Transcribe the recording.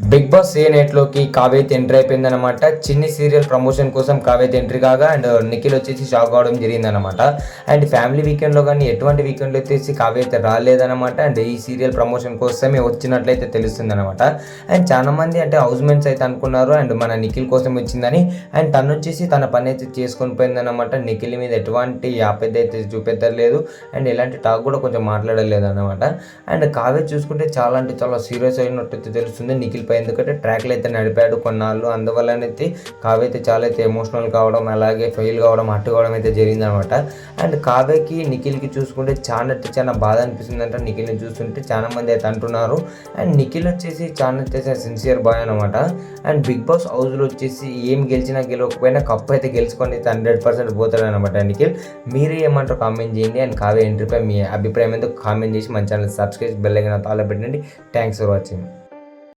Big Boss ఏ నెట్లోకి కావేత్ ఎంట్రీ అయిపోయిందనమాట చిన్ని సీరియల్ ప్రమోషన్ కోసం కావేత్ ఎంట్రీ కాగా అండ్ నిఖిల్ వచ్చేసి షాక్ అవడం జరిగిందనమాట అండ్ ఫ్యామిలీ వీకెండ్లో కానీ ఎటువంటి వీకెండ్లో వచ్చేసి కావేత్ రాలేదనమాట అండ్ ఈ సీరియల్ ప్రమోషన్ కోసమే వచ్చినట్లయితే తెలుస్తుంది అనమాట అండ్ చాలా మంది అంటే హౌస్ మేట్స్ అయితే అనుకున్నారు. అండ్ మన నిఖిల్ కోసం వచ్చిందని. అండ్ తను వచ్చేసి తన పని అయితే చేసుకొని పోయిందనమాట నిఖిల్ మీద ఎటువంటి యాపెద్ద అయితే చూపెట్టలేదు అండ్ ఎలాంటి టాక్ కూడా కొంచెం మాట్లాడలేదు అనమాట అండ్ కావేత్ చూసుకుంటే చాలా అంటే చాలా సీరియస్ అయినట్టు తెలుస్తుంది. నిఖిల్ వెళ్ళిపోయి ఎందుకంటే ట్రాక్లు అయితే నడిపాడు కొన్నాళ్ళు. అందువల్లనైతే కావ్య అయితే చాలా అయితే ఎమోషనల్ కావడం అలాగే ఫెయిల్ కావడం అట్టు కావడం అయితే జరిగిందనమాట. అండ్ కావ్యకి నిఖిల్కి చూసుకుంటే చాలా అంటే చాలా బాధ అనిపిస్తుంది అంట నిఖిల్ని చూస్తుంటే చాలా మంది అయితే అంటున్నారు. అండ్ నిఖిల్ వచ్చేసి చాలా అయితే సిన్సియర్ బాయ్ అనమాట. అండ్ బిగ్ బాస్ హౌస్లో వచ్చేసి ఏం గెలిచినా గెలవకపోయినా కప్ అయితే గెలుచుకొని అయితే హండ్రెడ్ పర్సెంట్ పోతాడు అనమాట నిఖిల్. మీరే ఏమంటారు కామెంట్ చేయండి. అండ్ కావ్య ఎంట్రీపై మీ అభిప్రాయం ఎందుకు కామెంట్ చేసి మన ఛానల్ సబ్స్క్రైబ్ బెల్ ఐకన్ తాళ పెట్టండి. Thanks for watching